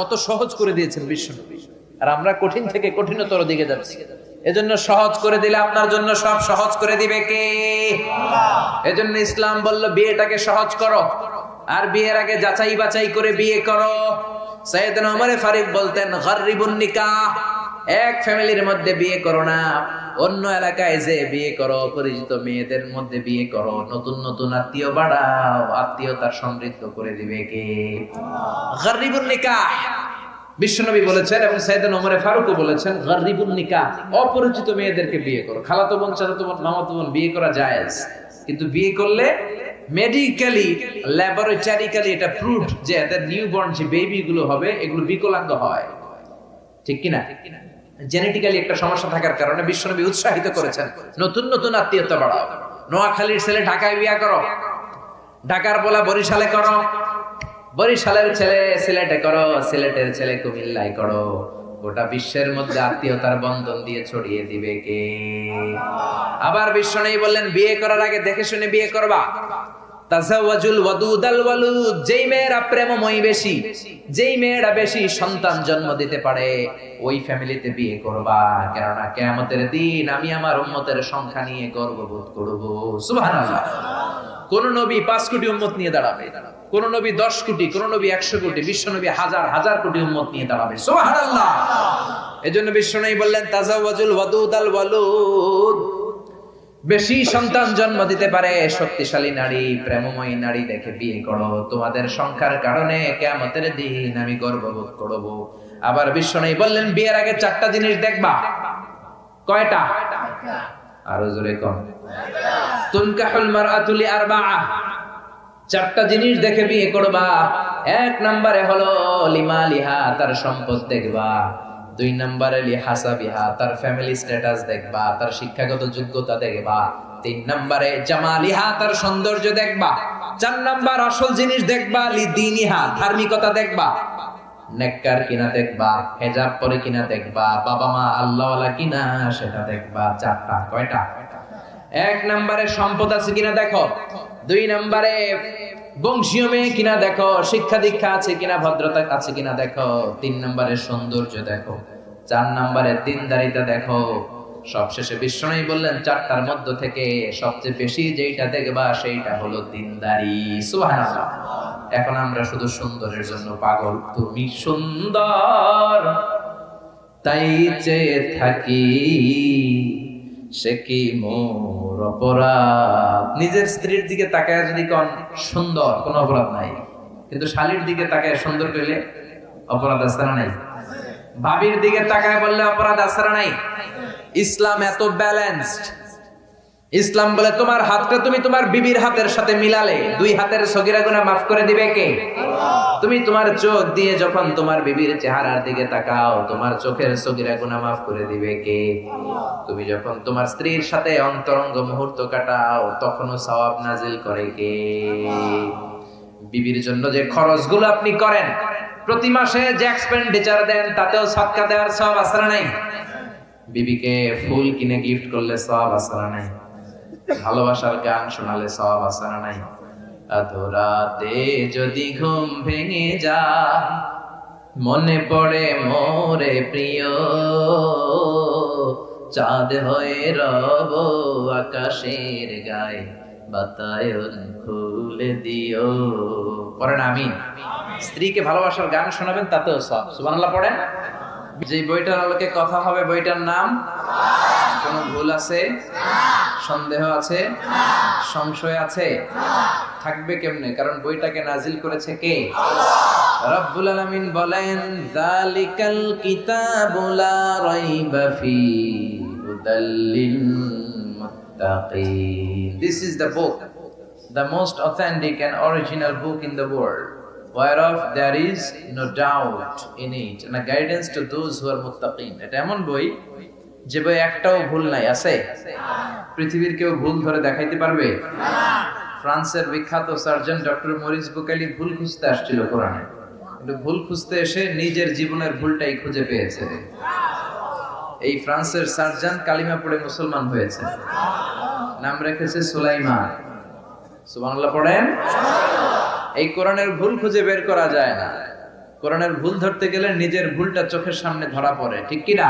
কত সহজ করে দিয়েছেন বিশ্বনবী আর আমরা কঠিন থেকে কঠিনতর দিকে যাচ্ছি। এজন্য সহজ করে দিলে আপনার জন্য সব সহজ করে দিবে কে? এজন্য ইসলাম বলল, বিয়েটাকে সহজ করো। আর বিয়ের আগে যাচাই বাছাই করে বিয়ে করো। সৈয়দ ওমর ফারিক বলতেন, গরিবুন নিকাহ। এক ফ্যামিলির মধ্যে বিয়ে করো না। অন্য এলাকায় যে বিয়ে করো, পরিচিত মেয়েদের মধ্যে বিয়ে করো। নতুন নতুন আত্মীয় বাড়াও আত্মীয়তার সমৃদ্ধ করে দিবে কে? গর্রিবুন নিকাহ। বিশ্বনবী বলেছেন এবং সাইদান ওমরে ফারুকও বলেছেন গর্রিবুন নিকাহ। অপরিচিত মেয়েদেরকে বিয়ে করো। খালাতো বোন, চাচাতো বোন, মামাতো বোন, বিয়ে করা জায়েজ। কিন্তু বিয়ে করলে মেডিকেলি ল্যাবরেটরিক্যালি এটা প্রুফ যে এদের নিউবর্ন যে বেবি গুলো হবে, এগুলো বিকলাঙ্গ হয়। ঠিক কিনা? জেনেটিক্যালি একটা সমস্যা থাকার কারণে বিশ্বনবী উৎসাহিত করেছেন। নতুন নতুন আত্মীয়তা বাড়াও। নোয়াখালীর ছেলে ঢাকায় বিয়া করো। ঢাকার বলা বরিশালে করো। বরিশালের ছেলে সিলেটে করো, সিলেটের ছেলে কুমিল্লায় করো। গোটা বিশ্বের মধ্যে আত্মীয়তার বন্ধন দিয়ে ছড়িয়ে দিবে কে? আবার বিশ্ব নেই বললেন, বিয়ে করার আগে দেখে শুনে বিয়ে করবা। তাজাওয়াজুল ওয়াদুদাল ওয়ালুদ, যেই মেয়েরা প্রেমময়ী বেশি, যেই মেয়েরা বেশি সন্তান জন্ম দিতে পারে, ওই ফ্যামিলিতে বিয়ে করবা। কেননা কেয়ামতের দিন আমি আমার উম্মতের সংখ্যা নিয়ে গর্ববোধ করব। সুবহানাল্লাহ। কোন নবী পাঁচ কোটি উম্মত নিয়ে দাঁড়াবে। কোন নবী দশ কোটি, কোন নবী একশো কোটি, বিশ্ব নবী হাজার হাজার কোটি উম্মত নিয়ে দাঁড়াবে। সুবহানাল্লাহ। এজন্য বিশ্ব নবী বললেন, তাজাওয়াজুল ওয়াদুদাল ওয়ালুদ বেশি সন্তান জন্ম দিতে পারে, শক্তিশালী নারী, প্রেমময়ী নারী দেখে বিয়ে করো। তোমাদের সংখ্যার কারণে কেমতের দিন আমি গর্ববোধ করব। আবার বিশ্ব নেই বললেন, বিয়ের আগে চারটা জিনিস দেখবা। কয়টা? আরও জোরে কম। তুনকাহুল মারআতু লিআরবাআ চারটা জিনিস দেখে বিয়ে করবা। এক নম্বরে হলো লিমালিহা, তার সম্পদ দেখবা। দুই নম্বরে লিহাসাবিহা তার ফ্যামিলি স্ট্যাটাস দেখবা, তার শিক্ষাগত যোগ্যতা দেখবা। তিন নম্বরে জামালিহা তার সৌন্দর্য দেখবা। চার নাম্বার, আসল জিনিস দেখবা লিদিনিহা ধার্মিকতা দেখবা। নেককার কিনা দেখবা, হেজাব পরে কিনা দেখবা, বাবা মা আল্লাহওয়ালা কিনা সেটা দেখবা, চারটা, কয়টা? এক নম্বরে সম্পদ আছে কিনা দেখো। দুই নম্বরে বংশীয় মেয়ে কিনা দেখো, শিক্ষা দীক্ষা আছে কিনা, ভদ্রতা আছে কিনা দেখো। তিন নম্বরে সৌন্দর্য দেখো, চার নম্বরে দিনদারিতা দেখো। সবশেষে বিষ্ণুই বললেন, চারটার মধ্য থেকে সবচেয়ে বেশি যেইটা দেখবা সেইটা হলো দিনদারি। সুবহানাল্লাহ। এখন আমরা শুধু সুন্দরের জন্য পাগল, তুমি সুন্দর। তাই চেয়ে থাকি, সে কি মোর অপরাধ। নিজের স্ত্রীর দিকে তাকায় যদি কন, সুন্দর, কোন অপরাধ নাই। কিন্তু শালীর দিকে তাকায় সুন্দর পেলে অপরাধ আছে নাই? ভাবির দিকে তাকায় বললে অপরাধ আছে নাই? ইসলাম এত ব্যালেন্সড ইসলাম বলে, তোমার হাতটা তুমি তোমার বিবির হাতের সাথে মিলালে, দুই হাতের সগিরা গুনাহ মাফ করে দিবে কে? তুমি তোমার চোখ দিয়ে যখন তোমার বিবির চেহারার দিকে তাকাও, তোমার চোখের সগিরা গুনাহ মাফ করে দিবে কে? তুমি যখন তোমার স্ত্রীর সাথে অন্তরঙ্গ মুহূর্ত কাটাও, তখনও সওয়াব নাজিল করে কে? বিবির জন্য যে খরচগুলো আপনি করেন, প্রতি মাসে যে এক্সপেন্ডিচার দেন, তাতেও সৎকা দেওয়ার সব আসরা নাই? বিবিকে ফুল কিনে গিফট করলে সব আসরা নাই? ভালোবাসার গান শোনালে সব আসরা নাই। আধরাতে যদি ঘুম ভেঙে যা মনে পড়ে মোরে প্রিয়। চাঁদ হয়ে রব আকাশের গায়ে, বাতায়ন খুলে দিও। পড়েন আমি স্ত্রীকে ভালোবাসার গান শোনাবেন, তাতেও সব। সুবহানাল্লাহ পড়েন। যে বইটার আলোকে কথা হবে, বইটার নাম? কোন ভুল আছে? সন্দেহ আছে সংশয় আছে থাকবে কেমনে কারণ বইটাকে নাজিল করেছে কে রব্বুল আলামিন বলেন যালিকাল কিতাবু রাইবা ফি হুদাল মুত্তাকিন this is the book the most authentic and original book in the world whereof there is no doubt in it and a guidance to those who are muttaqin এটা এমন বই যে বই একটাও ভুল নাই, আছে? পৃথিবীর কেউ ভুল ধরে দেখাইতে পারবে? ফ্রান্সের বিখ্যাত সার্জন ডক্টর মরিস বুকালি ভুল খুঁজতে আসছিল কোরআনে। কিন্তু ভুল খুঁজতে এসে নিজের জীবনের ভুলটাই খুঁজে পেয়েছে। এই ফ্রান্সের সার্জন কালিমা পড়ে মুসলমান হয়েছে। নাম রেখেছে সুলাইমান। সুবহানাল্লাহ পড়েন? এই কোরআনের ভুল খুঁজে বের করা যায় না। কোরআনের ভুল ধরতে গেলে নিজের ভুলটা চোখের সামনে ধরা পড়ে, ঠিক কি না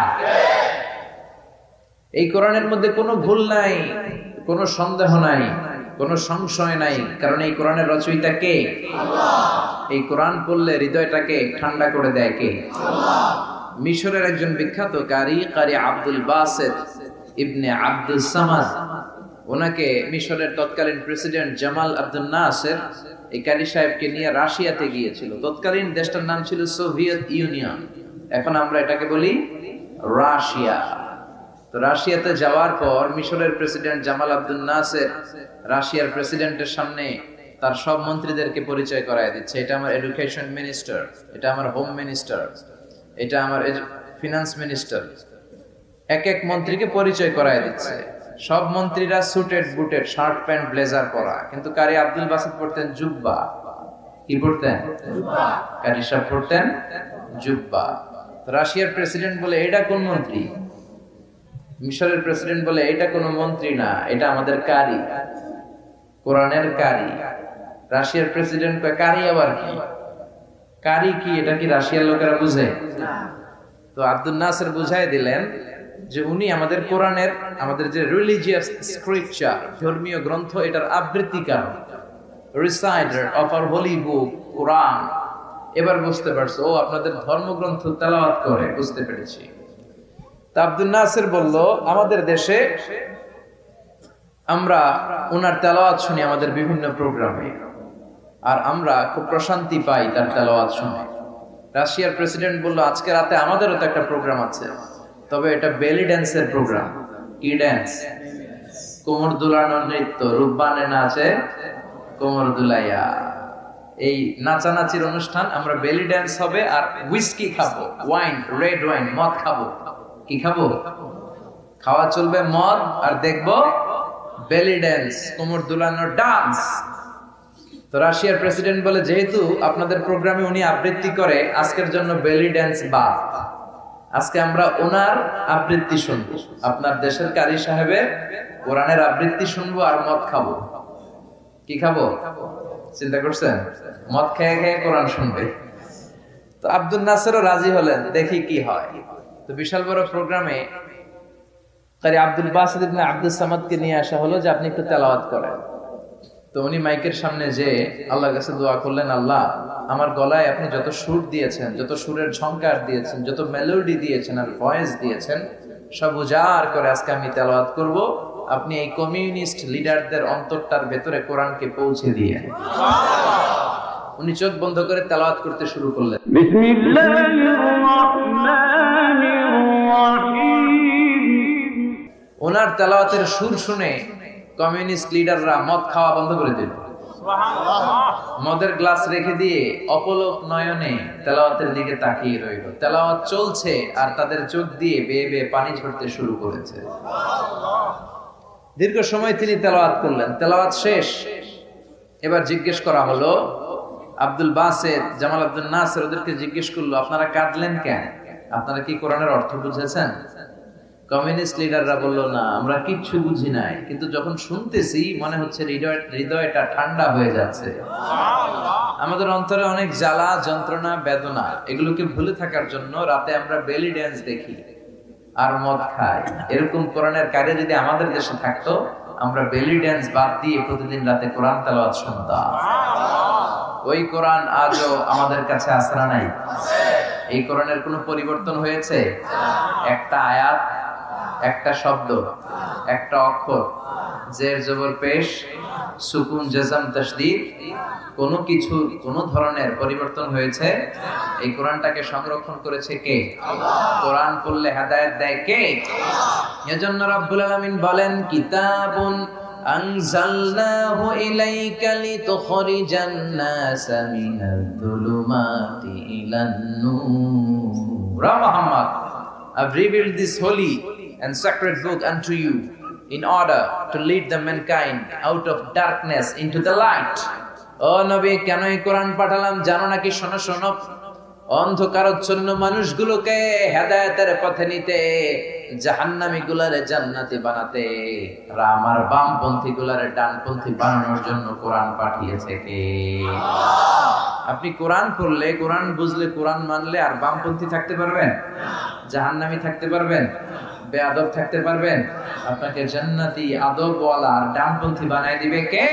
এই কোরআনের মধ্যে কোনো ভুল নাই, কোনো সন্দেহ নাই, কোনো সংশয় নাই। কারণ এই কোরআনের রচয়িতা কে? এই কোরআন পড়লে হৃদয়টাকে ঠান্ডা করে দেয় কে? মিশরের একজন বিখ্যাত কারি কারি আব্দুল বাসেদ ইবনে আব্দুল সামাদ। ওনাকে মিশরের তৎকালীন প্রেসিডেন্ট জামাল আব্দুল নাসের, এই কারি সাহেবকে নিয়ে রাশিয়াতে গিয়েছিল। তৎকালীন দেশটার নাম ছিল সোভিয়েত ইউনিয়ন। এখন আমরা এটাকে বলি রাশিয়া। তো রাশিয়াতে যাওয়ার পর মিশরের প্রেসিডেন্ট জামাল আব্দুল নাসের রাশিয়ার প্রেসিডেন্টের সামনে তার সব মন্ত্রীদেরকে পরিচয় করায় দিচ্ছে। এটা আমার এডুকেশন মিনিস্টার এটা আমার হোম মিনিস্টার এটা আমার ফিনান্স মিনিস্টার এক এক মন্ত্রীকে পরিচয় করায় দিচ্ছে। সব মন্ত্রীরা suited booted shirt pant blazer পরা। কিন্তু কারি আব্দুল বাসিদ পড়তেন জুব্বা। কি পড়তেন? কারি সাহেব পড়তেন জুব্বা। রাশিয়ার প্রেসিডেন্ট বলে এটা কোন মন্ত্রী? মিশরের প্রেসিডেন্ট বলে, এটা কোনো মন্ত্রী না, এটা আমাদের কারি। কোরআনের কারি। রাশিয়ার প্রেসিডেন্ট কারি আবার কি? কারি কি, এটা কি রাশিয়ার লোকেরা বুঝে? তো আব্দুল নাসের বুঝাই দিলেন যে উনি আমাদের কোরআনের, আমাদের যে রিলিজিয়াস স্ক্রিপচার ধর্মীয় গ্রন্থ, এটার আবৃত্তিকার রিসাইডার অফ আর হোলি বুক কোরআন এবার বুঝতে পারছ, ও আপনাদের ধর্মগ্রন্থ তেলাওয়াত করে, বুঝতে পেরেছি। আব্দুল নাসের বলল, আমাদের দেশে আমরা তেলাওয়াত শুনি আমাদের বিভিন্ন প্রোগ্রামে। আর আমরা খুব প্রশান্তি পাই তার তেলাওয়াত শুনে। রাশিয়ার প্রেসিডেন্ট বলল, আজকে রাতে আমাদেরও তো একটা প্রোগ্রাম আছে। তবে এটা বেলি ড্যান্সের প্রোগ্রাম। কি ড্যান্স? কোমর দুলানোর নৃত্য রূপবানে নাচে কোমর দুলাইয়া। এই নাচানাচির অনুষ্ঠান, আমরা বেলি ড্যান্স হবে আর উইস্কি খাব, ওয়াইন, রেড ওয়াইন, মদ খাব। কি খাব? খাওয়া চলবে মদ আর দেখব বেলি ড্যান্স কোমর দুলানোর ডান্স তো রাশিয়ার প্রেসিডেন্ট বলে, যেহেতু আপনাদের প্রোগ্রামে উনি আবৃত্তি করে, আজকের জন্য বেলি ড্যান্স বাদ। আজকে আমরা ওনার আবৃত্তি শুনব। আপনার দেশের কারি সাহেবের কোরআনের আবৃত্তি শুনব আর মদ খাব। কি খাব? চিন্তা করছেন? মদ খেয়ে খেয়ে কোরআন শুনবে। তো আব্দুল নাসেরও রাজি হলেন, দেখি কি হয়। তো বিশাল বড় প্রোগ্রামে কারি আব্দুল বাসাদ ইবনে আব্দুল সামাদকে নিয়ে আসা হলো যে আপনি একটু তেলাওয়াত করেন। তো উনি মাইকের সামনে যে আল্লাহর কাছে দোয়া করলেন আল্লাহ আমার গলায় আপনি যত সুর দিয়েছেন যত সুরের ঝংকার দিয়েছেন যত মেলোডি দিয়েছেন আর ভয়েস দিয়েছেন সব উজাড় করে আজকে আমি তেলাওয়াত করব। আপনি এই কমিউনিস্ট লিডারদের অন্তরটার ভেতরে কোরআনকে পৌঁছে দিয়ে। উনি চোখ বন্ধ করে তেলাওয়াত করতে শুরু করলেন। বিসমিল্লাহির রহমানির ওনার তেলাওয়াতের সুর শুনে কমিউনিস্ট লিডাররা মদ খাওয়া বন্ধ করে দিল। মদের গ্লাস রেখে দিয়ে অপলক নয়নে তেলাওয়াতের দিকে তাকিয়ে রইল। তেলাওয়াত চলছে আর তাদের চোখ দিয়ে বেয়ে বেয়ে পানি ঝরতে শুরু করেছে। দীর্ঘ সময় তিনি তেলাওয়াত করলেন। তেলাওয়াত শেষ। এবার জিজ্ঞেস করা হলো, আব্দুল বাসেদ, জামাল আব্দুল নাসের ওদেরকে জিজ্ঞেস করল, আপনারা কাঁদলেন কেন? আপনারা কি কোরআনের অর্থ বুঝেছেন? কমিউনিস্ট লিডাররা বলল না আমরা কিচ্ছু বুঝি নাই। কিন্তু যখন শুনতেছি মনে হচ্ছে হৃদয় হৃদয়টা ঠান্ডা হয়ে যাচ্ছে। আমাদের অন্তরে অনেক জ্বালা যন্ত্রণা বেদনা এগুলোকে ভুলে থাকার জন্য রাতে আমরা বেলি ড্যান্স দেখি আর মদ খাই। এরকম কোরআনের কাজে যদি আমাদের দেশে থাকতো আমরা বেলি ড্যান্স বাদ দিয়ে প্রতিদিন রাতে কোরআন তেলাওয়াত শুনতাম। ওই কোরআন আজও আমাদের কাছে আসরা নাই। এই কোরআনের কোনো পরিবর্তন হয়েছে? একটা আয়াত, একটা শব্দ, একটা অক্ষর, জের, জবর, পেশ, সুকুন, জেজাম তসদিদ কোনো কিছু, কোনো ধরনের পরিবর্তন হয়েছে? এই কোরআনটাকে সংরক্ষণ করেছে কে? কোরআন পড়লে হেদায়েত দেয় কে? এজন্য রব্বুল আলামিন বলেন, কিতাবুন أنزلناه إليك لتخرج الناس من الظلمات إلى النور Ra Muhammad I've revealed this holy and sacred book unto you in order to lead the mankind out of darkness into the light ও নবী কেন এই কোরআন পাঠালাম জানো নাকি শোনো শোনো অন্ধকারচ্ছন্ন মানুষগুলোকে হেদায়েতের পথে নিতে জাহান্নামী গুলারে জান্নাতি বানাতে আর আমার বামপন্থী গুলারে ডানপন্থী বানানোর জন্য কোরআন পাঠিয়েছে কে? আপনি কোরআন পড়লে, কোরআন বুঝলে, কোরআন মানলে আর বামপন্থী থাকতে পারবেন? জাহান্নামি থাকতে পারবেন? বেআদব থাকতে পারবেন? আপনাকে জান্নাতি আদবওয়ালা আর ডানপন্থী বানাই দিবে কে?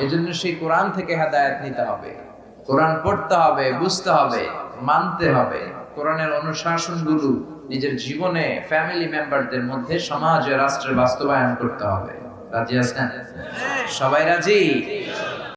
এজন্য সেই কোরআন থেকে হেদায়েত নিতে হবে। কোরআন পড়তে হবে বুঝতে হবে মানতে হবে। কোরআনের অনুশাসনগুলো নিজের জীবনে ফ্যামিলি মেম্বারদের মধ্যে সমাজে রাষ্ট্রের বাস্তবায়ন করতে হবে। রাজি আছেন? সবাই রাজি?